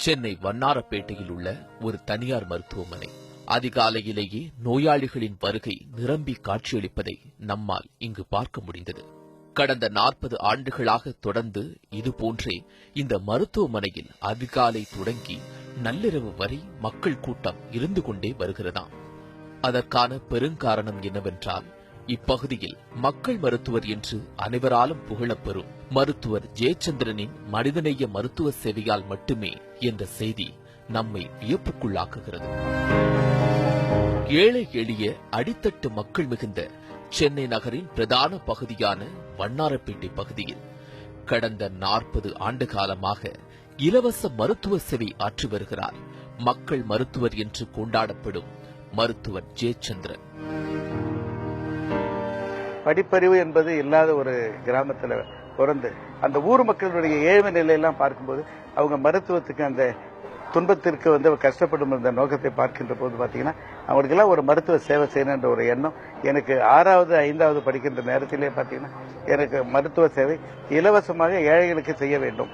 சென்னை வண்ணாரப்பேட்டையில் உள்ள ஒரு தனியார் மருத்துவமனை. அதிகாலையிலேயே நோயாளிகளின் வருகை நிரம்பி காட்சியளிப்பதை நம்மால் இங்கு பார்க்க முடிந்தது. கடந்த நாற்பது ஆண்டுகளாக தொடர்ந்து இதுபோன்றே இந்த மருத்துவமனையில் அதிகாலை தொடங்கி நள்ளிரவு வரை மக்கள் கூட்டம் இருந்து கொண்டே வருகிறதாம். அதற்கான பெருங்காரணம் என்னவென்றால் இப்பகுதியில் மக்கள் மருத்துவர் என்று அனைவராலும் புகழப்பெறும் மருத்துவர் ஜெயச்சந்திரனின் மனிதநேய மருத்துவ சேவையால் மட்டுமே என்ற செய்தி நம்மை வியப்புக்குள்ளாக்குகிறது. ஏழை எளிய அடித்தட்டு மக்கள் மிகுந்த சென்னை நகரின் பிரதான பகுதியான வண்ணாரப்பேட்டை பகுதியில் கடந்த நாற்பது ஆண்டு காலமாக இலவச மருத்துவ சேவை ஆற்றி வருகிறார் மக்கள் மருத்துவர் என்று கொண்டாடப்படும் மருத்துவர் ஜெயச்சந்திரன். படிப்பறிவு என்பது இல்லாத ஒரு கிராமத்தில் பிறந்து அந்த ஊர் மக்களுடைய ஏழ்மை நிலையெல்லாம் பார்க்கும்போது அவங்க மருத்துவத்துக்கு அந்த துன்பத்திற்கு வந்து கஷ்டப்படும் அந்த நோக்கத்தை பார்க்கின்ற போது பார்த்தீங்கன்னா அவங்களுக்கெல்லாம் ஒரு மருத்துவ சேவை செய்யணுன்ற ஒரு எண்ணம். எனக்கு ஆறாவது ஐந்தாவது படிக்கின்ற நேரத்திலே பார்த்தீங்கன்னா எனக்கு மருத்துவ சேவை இலவசமாக ஏழைகளுக்கு செய்ய வேண்டும்.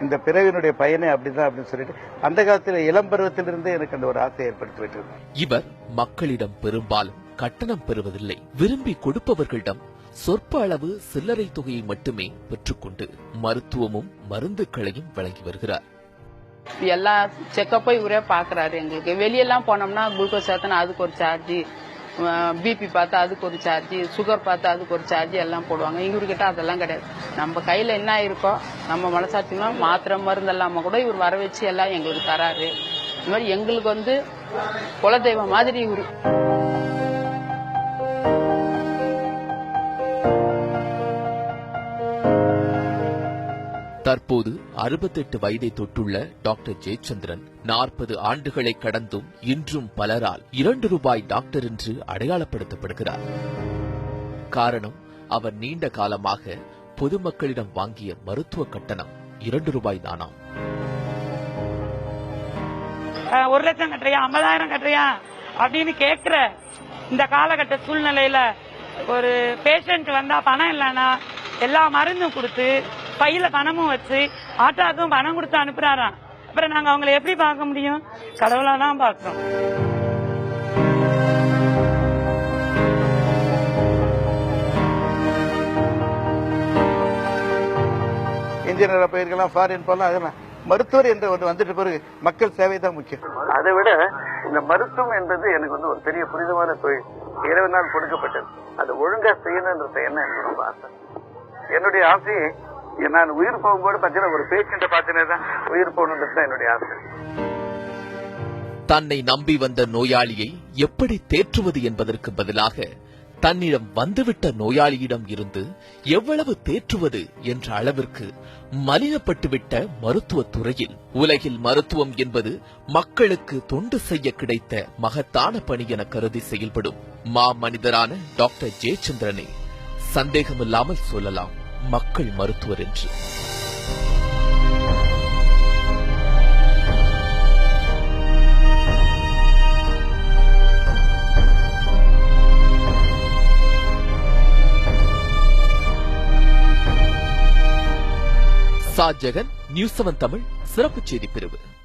இந்த பிறவினுடைய பயனை அப்படிதான் அப்படின்னு சொல்லிட்டு அந்த காலத்தில் இளம் பருவத்திலிருந்தே எனக்கு அந்த ஒரு ஆசை ஏற்படுத்தி விட்டது இவர் மக்களிடம் பெரும்பாலும் கட்டணம் பெறுவதில்லை. விரும்பி கொடுப்பவர்களிடம் சொற்ப அளவு சில்லறை தொகையை மட்டுமே பெற்றுக்கொண்டு மருத்துவமும் மருந்துகளையும் வழங்கி வருகிறார். எல்லா செக்கப்பும் இவரே பார்க்குறாரு எங்களுக்கு. வெளியெல்லாம் போனோம்னா குளுக்கோஸ் ஏத்தனா அதுக்கு ஒரு சார்ஜ் பிபி பார்த்தா அதுக்கு ஒரு சார்ஜ் சுகர் பார்த்தா அதுக்கு ஒரு சார்ஜ் எல்லாம் போடுவாங்க. இவர்கிட்ட அதெல்லாம் கிடையாது. நம்ம கையில் என்ன இருக்கோ நம்ம மனசாட்சினா மாத்திரை மருந்து இல்லாமல் கூட இவர் வர வச்சு எல்லாம் எங்களுக்கு தராரு. இந்த மாதிரி எங்களுக்கு வந்து குலதெய்வம் மாதிரி இவர். தற்போது அறுபத்தெட்டு வயதை தொட்டுள்ள டாக்டர் ஜெயச்சந்திரன் நாற்பது ஆண்டுகளை கடந்தும் இன்றும் பலரால் இரண்டு ரூபாய் டாக்டர் என்று அடையாளப்படுத்தப்படுகிறார். காரணம் அவர் நீண்ட காலமாக பொதுமக்களிடம் வாங்கிய மருத்துவ கட்டணம் இரண்டு ரூபாய் தானாம். அஹ், ஒரு லட்சம் கட்டுறியா? ஐம்பதாயிரம் கட்டுறியா? அப்படின்னு கேட்கிற இந்த காலகட்ட சூழ்நிலையில ஒரு பேஷண்ட் வந்தா பணம் இல்லைன்னா எல்லா மருந்தும் கொடுத்து பையில பணமும் வச்சு ஆட்டோக்கும் பணம் கொடுத்து அனுப்புறாராம். அப்புறம் நாங்க அவங்களை எப்படி பார்க்க முடியும்? கடவுளா தான் பார்க்கிறோம் இன்ஜினியர் போயிருக்கலாம் ஃபாரின் போகலாம் அதெல்லாம் மருத்துவர் என்ற ஒன்று வந்துட்ட பிறகு மக்கள் சேவை தான் முக்கியம். அதை விட இந்த மருத்துவம் என்பது எனக்கு வந்து ஒரு பெரிய புனிதமான தொழில். இறைவனால் கொடுக்கப்பட்டது. அது ஒழுங்கா செய்யணுன்ற எண்ணம் எனக்கு ரொம்ப ஆசை. என்னுடைய ஆசையை நான் உயிர் போகும்போது பார்த்தீங்கன்னா ஒரு பேஷண்ட்டை பார்த்தீங்கன்னா உயிர் போகணுன்றது தான் என்னுடைய ஆசை. தன்னை நம்பி வந்த நோயாளியை எப்படி தேற்றுவது என்பதற்கு பதிலாக தன்னிடம் வந்துவிட்ட நோயாளியிடம் இருந்து எவ்வளவு தேற்றுவது என்ற அளவிற்கு மலினப்பட்டுவிட்ட மருத்துவத் துறையில் உலகில் மருத்துவம் என்பது மக்களுக்கு தொண்டு செய்ய கிடைத்த மகத்தான பணி என கருதி செயல்படும் மா மனிதரான டாக்டர் ஜெயச்சந்திரனை சந்தேகமில்லாமல் சொல்லலாம். மக்கள் மருத்துவர் என்று. சாஜகன் நியூஸ் செவன் தமிழ் சிறப்பு செய்தி பிரிவு.